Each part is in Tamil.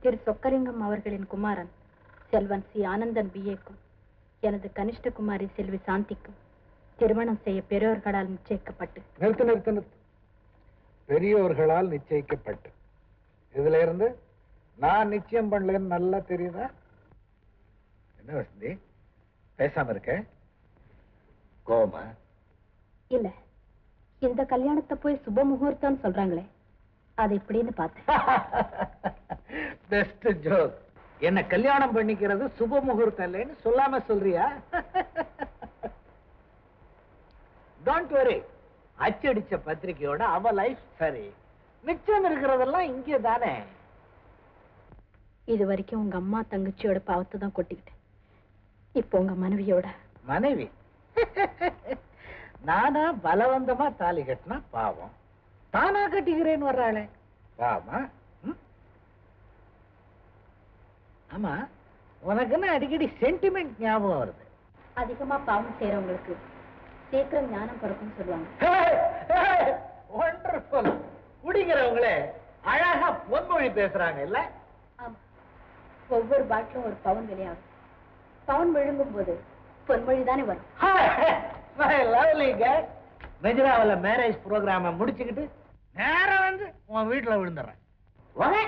திரு சொக்கலிங்கம் அவர்களின் குமாரன் செல்வன் சி. ஆனந்தன் பிஏக்கும் எனது கனிஷ்ட குமாரி செல்வி சாந்திக்கும் திருமணம் செய்ய பெரியோர்களால் நிச்சயிக்கப்பட்டு. நிறுத்து நிறுத்து நிறுத்து. பெரியோர்களால் நிச்சயிக்கப்பட்டு. இதுல இருந்து நான் நிச்சயம் பண்ணலன்னு நல்லா தெரியுதா? என்ன வசந்தி? பேசாம இருக்க. கோமா இல்ல. இந்த கல்யாணத்தை போய் சுப முகூர்த்தம் சொல்றாங்களே அது இப்படின்னு பார்த்தேன். பெஸ்ட் ஜோக் என்ன கல்யாணம் பண்ணிக்கிறது சுப முகூர்த்தம் இல்லைன்னு சொல்லாம சொல்றியா? டோன்ட் வரி அச்சடிச்ச பத்திரிக்கையோட அவ லைஃப் சரி. மிச்சம் இருக்கிறதெல்லாம் இங்கே தானே. இது வரைக்கும் உங்க அம்மா தங்கச்சியோட பாவத்தை தான் கொட்டிக்கிட்டேன். இப்போ உங்க மனைவியோட. மனைவி. நானா பலவந்தமா தாலி கட்டினா பாவம். தானா கட்டிக்கிறேன்னு வர்றாளே. பாவமா ஆமா உனக்கு என்ன அடிக்கடி சென்டிமெண்ட் ஞாபகம் வருது. அதிகமா பாவம் செய்யறவங்களுக்கு சீக்கிரம் ஞானம் பிறக்கும்னு சொல்லுவாங்க. ஒண்டர்ஃபுல் குடிக்கிறவங்களே அழகா பொன்மொழி பேசுறாங்க இல்ல? ஆமா. ஒவ்வொரு பாட்டிலும் ஒரு பவுன் விலையாகும் பவுன் விழுங்கும் போது பொன்மொழி தானே வரும். மெஜராவில் மேரேஜ் ப்ரோக்ராம முடிச்சுக்கிட்டு நேரா வந்து உன் வீட்டுல விழுந்துடுறேன். ஓகே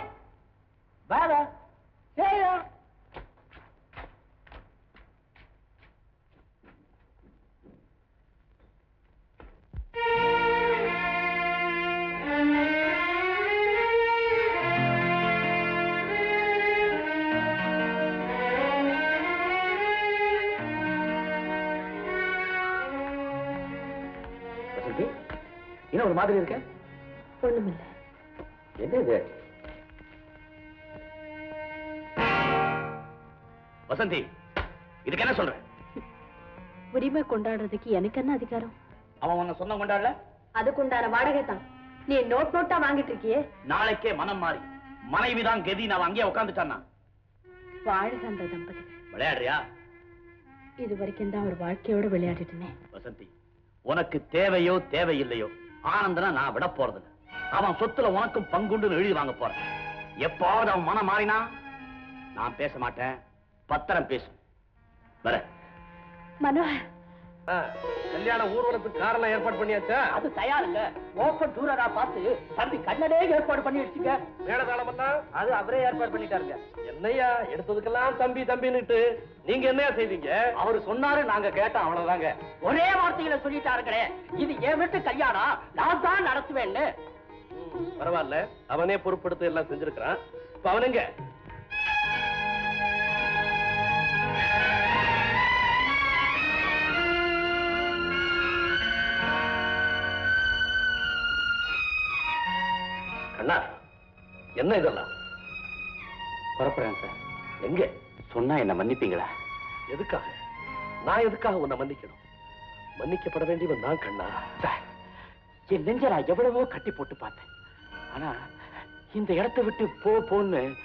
என்ன ஒரு மாதிரி இருக்க? ஒண்ணுமில்ல. என்ன இது வசந்தி. இதுக்கு என்ன சொல்ற? உரிமை கொண்டாடுறதுக்கு எனக்கு என்ன அதிகாரம்? அவன் உன்னை சொந்தம் கொண்டாடல? அதுக்குண்டான வாடகை தான். நீ நோட் நோட்டா வாங்கிட்டு இருக்கியே? நாளைக்கே மனம் மாறி. மனைவிதான் கெதி. நான் அங்கேயே உட்காந்துட்டானா வாழ்க அந்த தம்பதிகள் விளையாடுறியா? இது வரைக்கும் தான் ஒரு வாழ்க்கையோட விளையாடிட்டேனே. வசந்தி உனக்கு தேவையோ தேவையில்லையோ ஆனந்தனா நான் விட போறதில்ல. அவன் சொத்துல உனக்கும் பங்குண்டு எழுதி வாங்க போறேன். எப்பாவது அவன் மனம் மாறினா நான் பேச மாட்டேன். பத்திரம் பேசும். வர. மனோகர். கல்யாண ஊர்வலத்துக்கு காரெல்லாம் ஏற்பாடு பண்ணியாச்சா? அது தயாருங்க ஓப்பன் டூரரா பார்த்து தம்பி கண்ணனே ஏற்பாடு பண்ணி வச்சுங்க மேடதாளம் அது அவரே ஏற்பாடு பண்ணிட்டாருங்க. என்னையா? எடுத்ததுக்கெல்லாம் தம்பி தம்பின்னுட்டு. நீங்க என்னையா செய்வீங்க அவரு சொன்னாரு நாங்க கேட்டோம் அவ்வளவுதாங்க. ஒரே வார்த்தையில சொல்லிட்டாருங்களே. இது என் வீட்டு கல்யாணம் நான் தான் நடத்துவேன்னு. பரவாயில்ல. அவனே பொறுப்படுத்து எல்லாம் செஞ்சிருக்கிறான். இப்ப அவனுங்க கண்ணா என்ன இதெல்லாம்? புறப்படுறேன் சார். எங்க? சொன்னா என்ன மன்னிப்பீங்களா? எதுக்காக? நான் எதுக்காக உன்னை மன்னிக்கணும்? மன்னிக்கப்பட வேண்டியவன் நான் கண்ணா. சார் என் நெஞ்ச நான் எவ்வளவோ கட்டி போட்டு பார்த்தேன். ஆனா இந்த இடத்தை விட்டு போ போன்னு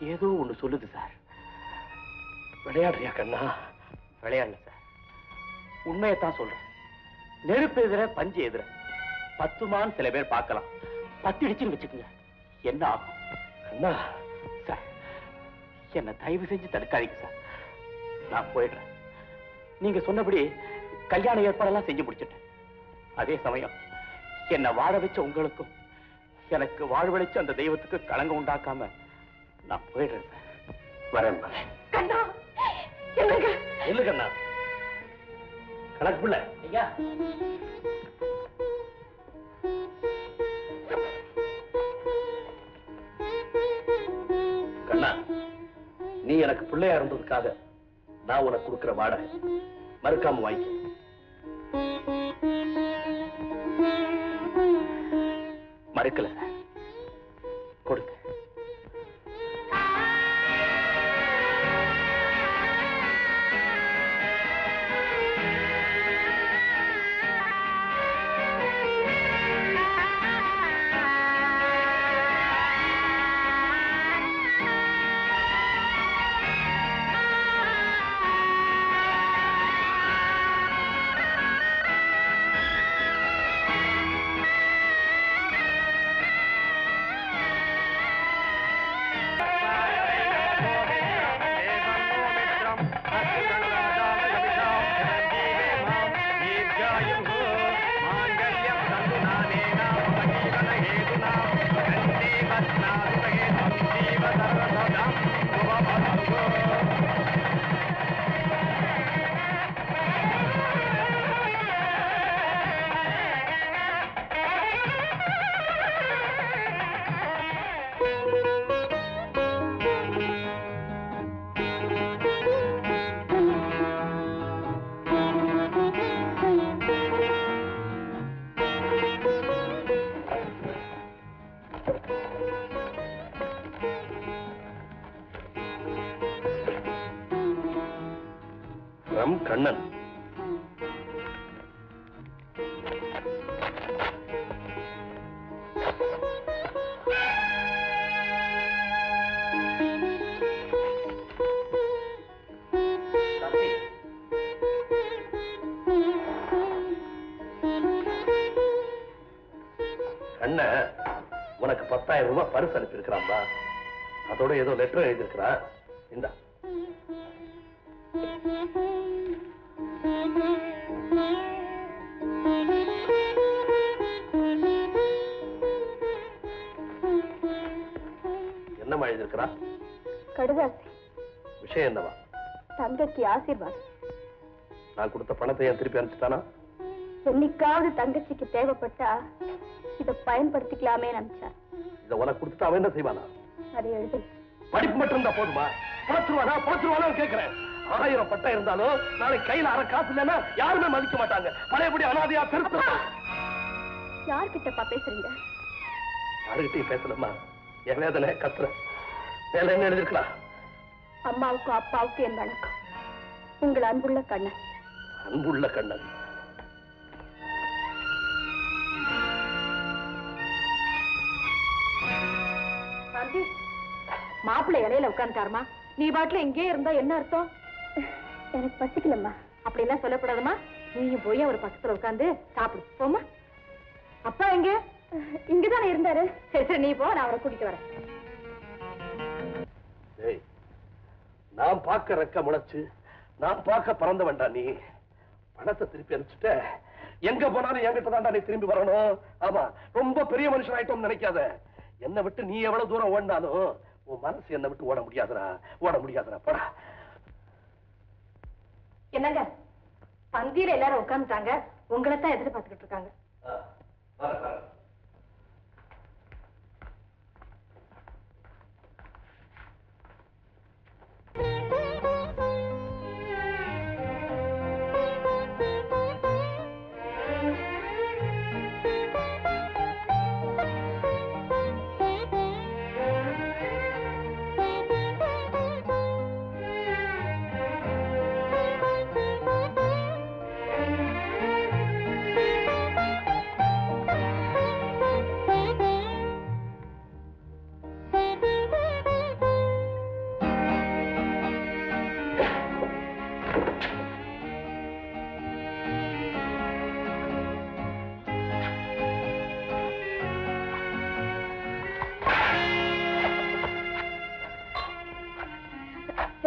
ஏதோ ஒண்ணு சொல்லுது சார். விளையாடுறியா கண்ணா? விளையாடல சார். உண்மையைத்தான் சொல்றேன். நெருப்பு எதிர பஞ்சு எதிர. பத்துமான்னு சில பேர் பார்க்கலாம். பத்து இடிச்சுன்னு வச்சுக்கோங்க. என்ன ஆகும்? கண்ணா சார் என்ன தயவு செஞ்சு தடுக்காதீங்க சார். நான் போயிடுறேன். நீங்க சொன்னபடி கல்யாண ஏற்பாடெல்லாம் செஞ்சு முடிச்சிட்டேன். அதே சமயம் என்னை வாழ வச்ச உங்களுக்கும் எனக்கு வாழ்வழிச்ச அந்த தெய்வத்துக்கு களங்கம் உண்டாக்காம நான் போயிடுறேன் வரேன் வரேன். கண்ணா என்னங்க? இல்ல கண்ணா. கணக்கு பிள்ளை. ஐயா. அண்ணா நீ எனக்கு பிள்ளையா இருந்ததுக்காக நான் உனக்கு கொடுக்கிற வாடகை. மறுக்காம வாங்கி மறுக்கல. கொடுங்க ஃப்ரம் கண்ணன். கண்ண உனக்கு பத்தாயிரம் ரூபாய் பரிசு அனுப்பியிருக்கிறான்பா. அதோட ஏதோ லெட்டர் எழுதியிருக்கிறான். இந்த. என்னம்மா எழுதியிருக்கிறா? கடுதாசி. விஷயம் என்னவா? தங்கைக்கு ஆசீர்வாதம். நான் கொடுத்த பணத்தை திருப்பி அனுப்பிச்சிட்டானா? என்னைக்காவது தங்கச்சிக்கு தேவைப்பட்டா இதை பயன்படுத்திக்கலாமே நினைச்சா இதை உனக்கு கொடுத்துட்டு அவன் என்ன செய்வானா? அதை எழுதி. படிப்பு மட்டும் இருந்தா போதுமா? பழத்துருவானா பழத்துருவானா கேட்கிறேன். ஆயிரம் பட்டம் இருந்தாலும் நாளைக்கு கையில அரை காசு இல்லைன்னா யாருமே மதிக்க மாட்டாங்க. பழையபடி அனாதையா திருத்த யார்கிட்டப்பா பேசுறீங்க? யாருகிட்டயும் பேசலம்மா. என் வேதனை கத்துற மேல என்ன எழுதிருக்கலாம் அம்மாவுக்கும் அப்பாவுக்கும் என் வணக்கம். உங்கள் அன்புள்ள கண்ணன். அன்புள்ள கண்ணன். மாப்பிள்ளை இலையில உட்காந்துட்டாருமா நீ பாட்டுல இங்கே இருந்தா என்ன அர்த்தம்? எனக்கு பசிக்கலம்மா. அப்படி எல்லாம் சொல்லக்கூடாதுமா. நீயும் போய் அவர் பக்கத்துல உட்காந்து சாப்பிடு. போமா அப்பா எங்க? இங்கதானே இருந்தாரு. சரி சரி நீ போ நான் அவரை கூட்டிட்டு வரேன். நான் பார்க்க ரெக்க முளைச்சு நான் பார்க்க பறந்த வேண்டாம் நீ. பணத்தை திருப்பி அனுப்பிச்சுட்ட. எங்க போனாலும் என்கிட்ட தான்டா நீ திரும்பி வரணும். ஆமா ரொம்ப பெரிய மனுஷன் ஆயிட்டோம்னு நினைக்காத. என்னை விட்டு நீ எவ்வளவு தூரம் ஓடினாலும் உன் மனசு என்னை விட்டு ஓட முடியாதுடா. ஓட முடியாதுடா. போடா. என்னங்க? பந்தியில எல்லாரும் உட்காந்துட்டாங்க உங்களை தான் எதிர்பார்த்துக்கிட்டு இருக்காங்க.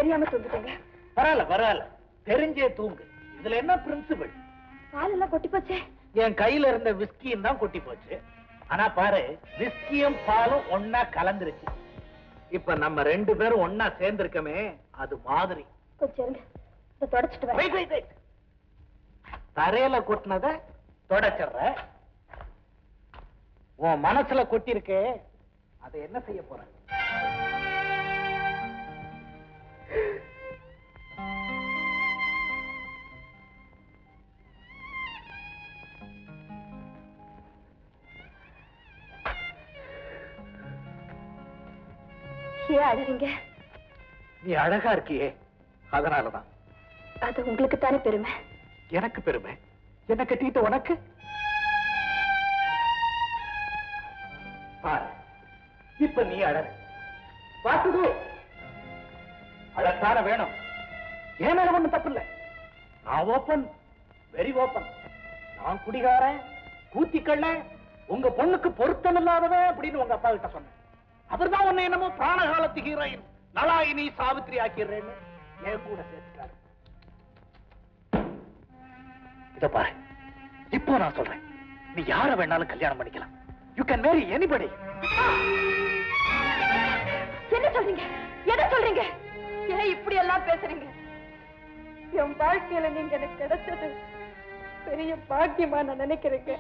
தெரியாம சொல்லிட்டேங்க. பரவாயில்ல பரவாயில்ல. தெரிஞ்சே தூங்கு. இதுல என்ன பிரின்சிபல் பால் எல்லாம் கொட்டி போச்சே. என் கையில இருந்த விஸ்கியும் தான் கொட்டி போச்சு. ஆனா பாரு விஸ்கியும் பாலும் ஒன்னா கலந்துருச்சு. இப்ப நம்ம ரெண்டு பேரும் ஒன்னா சேர்ந்திருக்கமே அது மாதிரி. தரையில கொட்டினத தொடச்சிடுற. உன் மனசுல கொட்டிருக்கே அதை என்ன செய்ய போற? ஏன் அழறீங்க நீ அழகா இருக்கியே. அதனாலதான். அது உங்களுக்கு தானே பெருமை. எனக்கு பெருமை? என்ன கட்டிக்கிட்ட உனக்கு? பாரு இப்ப நீ அழற பாத்துது அழத்தான வேணும். ஏன் மேல ஒண்ணும் தப்பு இல்லை நான் ஓப்பன் வெரி ஓப்பன் நான் குடிகாரன் கூத்திக்கள்ள உங்க பொண்ணுக்கு பொருத்தம் இல்லாதவ அப்படின்னு உங்க அப்பா கிட்ட சொன்னேன். அவர்தான் உன்னை என்னமோ பிராணகாலத்து ஹீரோயின் நலாயினி சாவித்ரி ஆக்கிடுறேன்னு என் கூட சேர்த்துட்டாரு. இத பாரு இப்போ நான் சொல்றேன். நீ யார வேணாலும் கல்யாணம் பண்ணிக்கலாம். யூ கேன் மேரி எனிபடி என்ன சொல்றீங்க? எதை சொல்றீங்க? ஏன் இப்படி எல்லாம் பேசுறீங்க? என் வாழ்க்கையில நீங்க எனக்கு கிடைச்சது பெரிய பாக்கியமா நான் நினைக்கிறேங்க.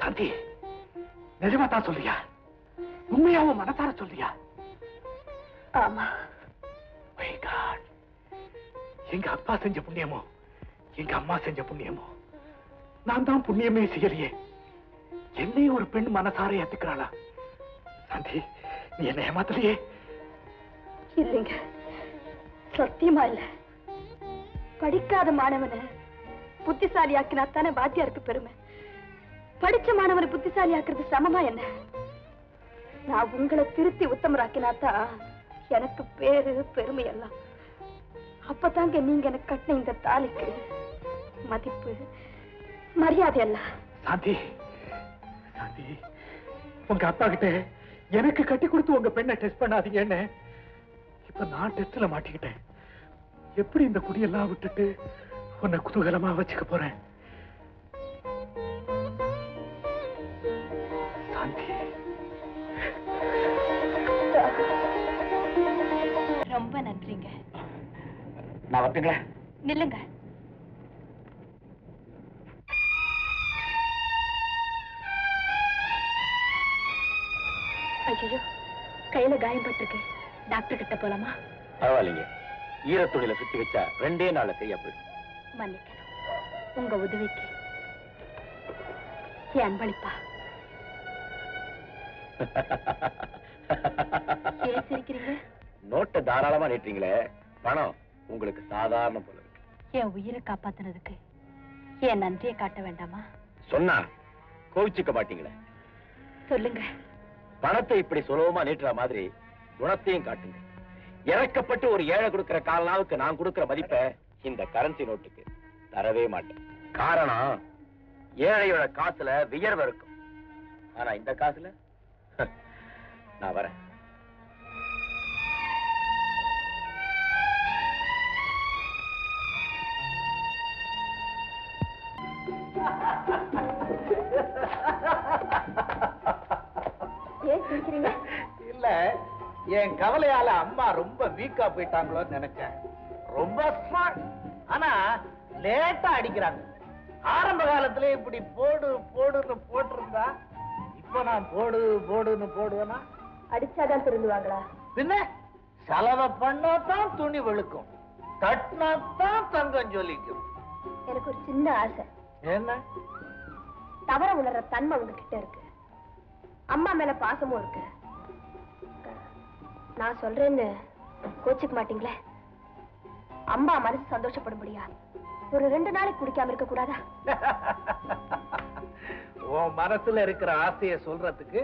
சாந்தி நிஜமா தான் சொல்றியா? உண்மையாவும் மனசார சொல்றியா? ஆமா. எங்க அப்பா செஞ்ச புண்ணியமோ எங்க அம்மா செஞ்ச புண்ணியமோ நான் தான் புண்ணியமே செய்யலையே. என்னையும் ஒரு பெண் மனசார ஏத்துக்கிறாளா? சாந்தி நீ என்ன ஏமாத்தலையே? இல்லைங்க சத்தியமா இல்ல. படிக்காத மாணவனை புத்திசாலி ஆக்கினாத்தானே வாத்தியாருக்கு பெருமை. படிச்ச மாணவனை புத்திசாலி ஆக்குறது சமமா என்ன? நான் உங்களை திருத்தி உத்தமராக்கினாத்தான் எனக்கு பேரு பெருமை எல்லாம். அப்பதாங்க நீங்க எனக்கு கட்டின இந்த தாலிக்கு மதிப்பு மரியாதை எல்லாம். சாந்தி சாந்தி உங்க அப்பா கிட்ட எனக்கு கட்டி கொடுத்து உங்க பெண்ணை டெஸ்ட் பண்ணாதீங்கன்னு இப்ப நான் டெஸ்ட்ல மாட்டிக்கிட்டேன். எப்படி இந்த குடியெல்லாம் விட்டுட்டு உன்னை குதூகலமா வச்சுக்க போறேன்? சாந்தி. ரொம்ப நன்றிங்க. நான் வரட்டுங்களா? நில்லுங்க. ஐயோ கையில காயம் பட்டிருக்கு. டாக்டர் கிட்ட போலாமா? பரவாயில்லைங்க. ஈரத்துணியில சுத்தி வச்சா ரெண்டே நாள்ல சரியா போயிடும். மன்னிக்கணும். உங்க உதவிக்கு என் அன்பளிப்பா. ஏன் சிரிக்கிறீங்க? நோட்டை தாராளமா நீட்டுறீங்களே. பணம் உங்களுக்கு சாதாரண போல இருக்கு. என் உயிரை காப்பாத்துனதுக்கு என் நன்றியை காட்ட வேண்டாமா? சொன்னா கோவிச்சுக்க மாட்டீங்களே. சொல்லுங்க. பணத்தை இப்படி சுலபமா நீட்டுற மாதிரி குணத்தையும் காட்டுங்க. இறக்கப்பட்டு ஒரு ஏழை கொடுக்கிற கால் நாளுக்கு நான் கொடுக்கிற மதிப்பை இந்த கரன்சி நோட்டுக்கு தரவே மாட்டேன். காரணம் ஏழையோட காசுல வியர்வை இருக்கும். ஆனா இந்த காசுல? நான் வரேன். ஏன் சிரிக்கிறீங்க? இல்ல. என் கவலையால அம்மா ரொம்ப வீக்கா போயிட்டாங்களோன்னு நினைச்சேன். ரொம்ப ஸ்ட்ராங் ஆனா லேட்டா அடிக்கிறாங்க. ஆரம்ப காலத்துல இப்படி போடு போடுன்னு போட்டிருந்தா இப்ப நான் போடு போடுன்னு போடுவேனா? அடிச்சாதான் திருந்துவாங்களா? பின்ன செலவை பண்ணாதான் துணி வெளுக்கும். தட்டினாத்தான் தங்கம் ஜொலிக்கும். எனக்கு ஒரு சின்ன ஆசை. என்ன? தவற உணர்ற தன்மை உங்ககிட்ட இருக்கு. அம்மா மேல பாசமும் இருக்கு. நான் சொல்றேன்னு கோச்சிக்க மாட்டீங்களே? அம்மா மனசு சந்தோஷப்படும்படியா ஒரு ரெண்டு நாளைக்கு குடிக்காம இருக்க கூடாதா? உன் மனசுல இருக்கிற ஆசைய சொல்றதுக்கு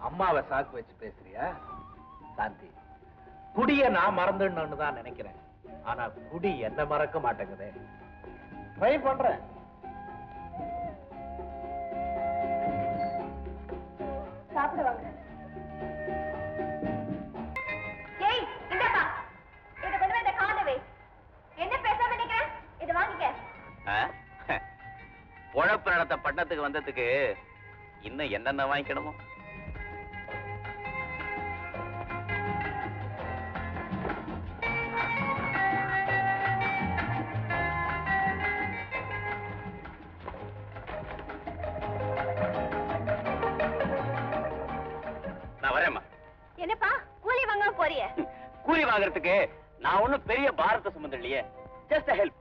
அம்மாவை சாக்கு வச்சு பேசுறியா? சாந்தி குடிய நான் மறந்துடணும்னு தான் நினைக்கிறேன். ஆனா குடி என்ன மறக்க மாட்டேங்குதே. ட்ரை பண்றேன். சாப்பிட பொழப்பு நடத்த பட்டணத்துக்கு வந்ததுக்கு இன்னும் என்னென்ன வாங்கிக்கணுமோ? என்னப்பா கூலி வாங்க போறிய? கூலி வாங்குறதுக்கு நான் ஒண்ணும் பெரிய பாரத சுமந்து இல்லையே. Just help